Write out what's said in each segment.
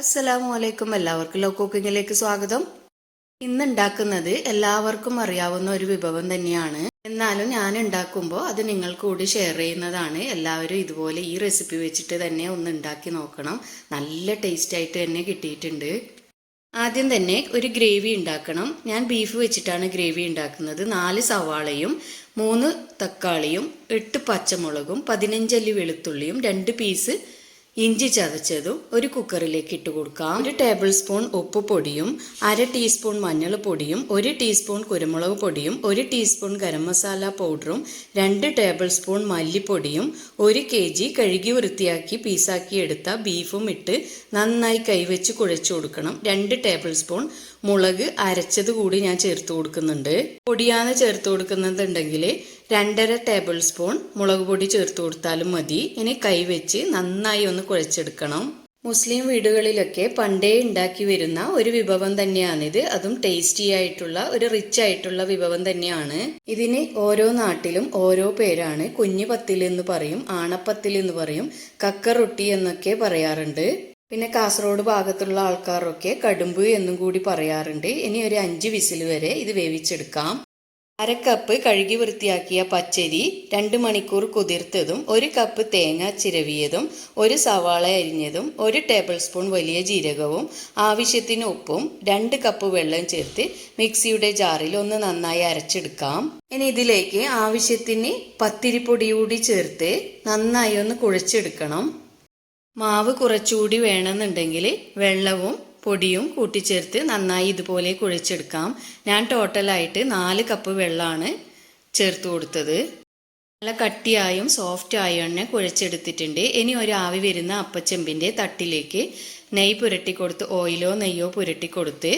അസ്സലാമു അലൈക്കും എല്ലാവർക്കും ലോ കുക്കിങ്ങിലേക്ക് സ്വാഗതം. ഇന്ന് ഉണ്ടാക്കുന്നത് എല്ലാവർക്കും അറിയാവുന്ന ഒരു വിഭവം തന്നെയാണ്. എന്നാലും ഞാൻ ഉണ്ടാക്കുമ്പോൾ അത് നിങ്ങൾ കൂടി ഷെയർ ചെയ്യുന്നതാണ്. എല്ലാവരും ഇതുപോലെ ഈ റെസിപ്പി വെച്ചിട്ട് തന്നെ ഒന്ന് ഉണ്ടാക്കി നോക്കണം. നല്ല ടേസ്റ്റ് ആയിട്ട് തന്നെ കിട്ടിയിട്ടുണ്ട്. ആദ്യം തന്നെ ഒരു ഗ്രേവി ഉണ്ടാക്കണം. ഞാൻ ബീഫ് വെച്ചിട്ടാണ് ഗ്രേവി ഉണ്ടാക്കുന്നത്. നാല് സവാളയും മൂന്ന് തക്കാളിയും എട്ട് പച്ചമുളകും പതിനഞ്ചല്ലി വെളുത്തുള്ളിയും രണ്ട് പീസ് ഇഞ്ചി ചതച്ചതും ഒരു കുക്കറിലേക്ക് ഇട്ട് കൊടുക്കാം. ഒരു ടേബിൾ സ്പൂൺ ഉപ്പ് പൊടിയും അര ടീസ്പൂൺ മഞ്ഞൾ പൊടിയും ഒരു ടീസ്പൂൺ കുരുമുളക് പൊടിയും ഒരു ടീസ്പൂൺ ഗരം മസാല പൗഡറും രണ്ട് ടേബിൾ സ്പൂൺ മല്ലിപ്പൊടിയും ഒരു കെ ജി കഴുകി വൃത്തിയാക്കി പീസാക്കി എടുത്ത ബീഫും ഇട്ട് നന്നായി കൈവച്ച് കുഴച്ചു കൊടുക്കണം. രണ്ട് ടേബിൾ സ്പൂൺ മുളക് അരച്ചത് കൂടി ഞാൻ ചേർത്ത് കൊടുക്കുന്നുണ്ട്. പൊടിയാണ് ചേർത്ത് കൊടുക്കുന്നുണ്ടെങ്കിൽ രണ്ടര ടേബിൾ സ്പൂൺ മുളക് പൊടി ചേർത്ത് കൊടുത്താലും മതി. ഇനി കൈവച്ച് നന്നായി ഒന്ന് കുഴച്ചെടുക്കണം. മുസ്ലിം വീടുകളിലൊക്കെ പണ്ടേ ഉണ്ടാക്കി വരുന്ന ഒരു വിഭവം തന്നെയാണിത്. അതും ടേസ്റ്റി ആയിട്ടുള്ള ഒരു റിച്ച് ആയിട്ടുള്ള വിഭവം തന്നെയാണ്. ഇതിന് ഓരോ നാട്ടിലും ഓരോ പേരാണ്. കുഞ്ഞു പത്തിൽ എന്ന് പറയും ആണപ്പത്തിൽ എന്ന് പറയും കക്ക റൊട്ടി എന്നൊക്കെ പറയാറുണ്ട്. പിന്നെ കാസർഗോഡ് ഭാഗത്തുള്ള ആൾക്കാരൊക്കെ കടുമ്പ് എന്നും കൂടി പറയാറുണ്ട്. ഇനി ഒരു അഞ്ച് വിസിൽ വരെ ഇത് വേവിച്ചെടുക്കാം. അര കപ്പ് കഴുകി വൃത്തിയാക്കിയ പച്ചരി രണ്ട് മണിക്കൂർ കുതിർത്തതും ഒരു കപ്പ് തേങ്ങ ചിരവിയതും ഒരു സവാള അരിഞ്ഞതും ഒരു ടേബിൾ സ്പൂൺ വലിയ ജീരകവും ആവശ്യത്തിന് ഉപ്പും രണ്ട് കപ്പ് വെള്ളം ചേർത്ത് മിക്സിയുടെ ജാറിൽ ഒന്ന് നന്നായി അരച്ചെടുക്കാം. ഇനി ഇതിലേക്ക് ആവശ്യത്തിന് പത്തിരിപ്പൊടി കൂടി ചേർത്ത് നന്നായി ഒന്ന് കുഴച്ചെടുക്കണം. മാവ് കുറച്ചുകൂടി വേണമെന്നുണ്ടെങ്കിൽ വെള്ളവും പൊടിയും കൂട്ടിച്ചേർത്ത് നന്നായി ഇതുപോലെ കുഴച്ചെടുക്കാം. ഞാൻ ടോട്ടലായിട്ട് നാല് കപ്പ് വെള്ളമാണ് ചേർത്ത് കൊടുത്തത്. നല്ല കട്ടിയായും സോഫ്റ്റ് ആയും തന്നെ കുഴച്ചെടുത്തിട്ടുണ്ട്. ഇനി ഒരു ആവി വരുന്ന അപ്പച്ചെമ്പിന്റെ തട്ടിലേക്ക് നെയ്യ് പുരട്ടി കൊടുത്ത് ഓയിലോ നെയ്യോ പുരട്ടി കൊടുത്ത്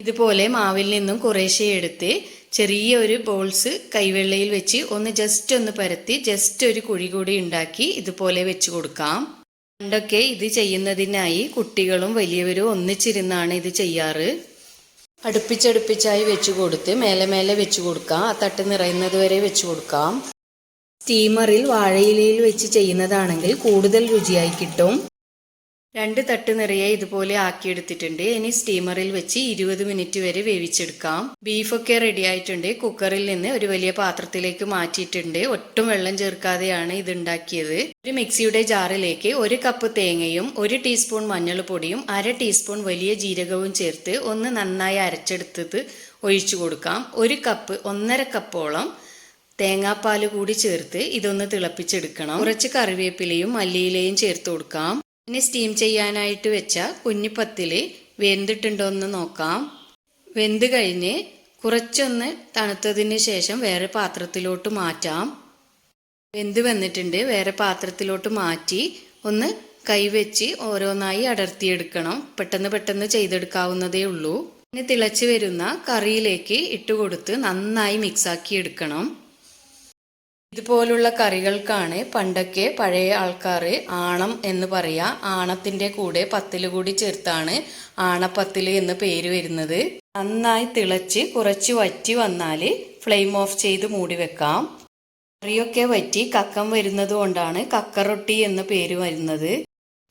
ഇതുപോലെ മാവിൽ നിന്നും കുറേശ്ശെ എടുത്ത് ചെറിയ ഒരു ബോൾസ് കൈവെള്ളയിൽ വെച്ച് ഒന്ന് ജസ്റ്റ് ഒന്ന് പരത്തി ജസ്റ്റ് ഒരു കുഴി കൂടി ഉണ്ടാക്കി ഇതുപോലെ വെച്ച് കൊടുക്കാം. പണ്ടൊക്കെ ഇത് ചെയ്യുന്നതിനായി കുട്ടികളും വലിയവരും ഒന്നിച്ചിരുന്നാണ് ഇത് ചെയ്യാറ്. അടുപ്പിച്ചടുപ്പിച്ചായി വെച്ച് കൊടുത്ത് മേലെ മേലെ വെച്ച് കൊടുക്കാം. ആ തട്ട് നിറയുന്നത് വരെ വെച്ച് കൊടുക്കാം. സ്റ്റീമറിൽ വാഴയിലയിൽ വെച്ച് ചെയ്യുന്നതാണെങ്കിൽ കൂടുതൽ രുചിയായി കിട്ടും. രണ്ട് തട്ട് നിറയെ ഇതുപോലെ ആക്കിയെടുത്തിട്ടുണ്ട്. ഇനി സ്റ്റീമറിൽ വെച്ച് ഇരുപത് മിനിറ്റ് വരെ വേവിച്ചെടുക്കാം. ബീഫൊക്കെ റെഡി ആയിട്ടുണ്ട്. കുക്കറിൽ നിന്ന് ഒരു വലിയ പാത്രത്തിലേക്ക് മാറ്റിയിട്ടുണ്ട്. ഒട്ടും വെള്ളം ചേർക്കാതെയാണ് ഇത് ഉണ്ടാക്കിയത്. ഒരു മിക്സിയുടെ ജാറിലേക്ക് ഒരു കപ്പ് തേങ്ങയും ഒരു ടീസ്പൂൺ മഞ്ഞൾപ്പൊടിയും അര ടീസ്പൂൺ വലിയ ജീരകവും ചേർത്ത് ഒന്ന് നന്നായി അരച്ചെടുത്തത് ഒഴിച്ചു കൊടുക്കാം. ഒരു കപ്പ് ഒന്നര കപ്പോളം തേങ്ങാപ്പാൽ കൂടി ചേർത്ത് ഇതൊന്ന് തിളപ്പിച്ചെടുക്കണം. കുറച്ച് കറിവേപ്പിലയും മല്ലിയിലയും ചേർത്ത് കൊടുക്കാം. ഇനി സ്റ്റീം ചെയ്യാനായിട്ട് വെച്ച കുഞ്ഞിപ്പത്തിൽ വെന്തിട്ടുണ്ടോ എന്ന് നോക്കാം. വെന്ത് കഴിഞ്ഞ് കുറച്ചൊന്ന് തണുത്തതിന് ശേഷം വേറെ പാത്രത്തിലോട്ട് മാറ്റാം. വെന്ത് വന്നിട്ടുണ്ട്. വേറെ പാത്രത്തിലോട്ട് മാറ്റി ഒന്ന് കൈവച്ച് ഓരോന്നായി അടർത്തിയെടുക്കണം. പെട്ടെന്ന് പെട്ടെന്ന് ചെയ്തെടുക്കാവുന്നതേ ഉള്ളൂ. ഇനി തിളച്ച് വരുന്ന കറിയിലേക്ക് ഇട്ടുകൊടുത്ത് നന്നായി മിക്സാക്കി എടുക്കണം. ഇതുപോലുള്ള കറികൾക്കാണ് പണ്ടൊക്കെ പഴയ ആൾക്കാർ ആണം എന്ന് പറയുക ആണത്തിന്റെ കൂടെ പത്തിൽ കൂടി ചേർത്താണ് ആണപ്പത്തിൽ എന്ന് പേര് വരുന്നത്. നന്നായി തിളച്ച് കുറച്ച് വറ്റി വന്നാൽ ഫ്ലെയിം ഓഫ് ചെയ്ത് മൂടി വെക്കാം. കറിയൊക്കെ വറ്റി കക്കം വരുന്നത് കൊണ്ടാണ് കക്കറൊട്ടി എന്ന പേര് വരുന്നത്.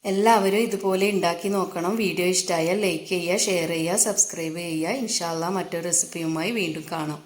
എല്ലാവരും ഇതുപോലെ ഉണ്ടാക്കി നോക്കണം. വീഡിയോ ഇഷ്ടമായാൽ ലൈക്ക് ചെയ്യുക ഷെയർ ചെയ്യുക സബ്സ്ക്രൈബ് ചെയ്യുക. ഇൻഷാല്ല മറ്റൊരു റെസിപ്പിയുമായി വീണ്ടും കാണാം.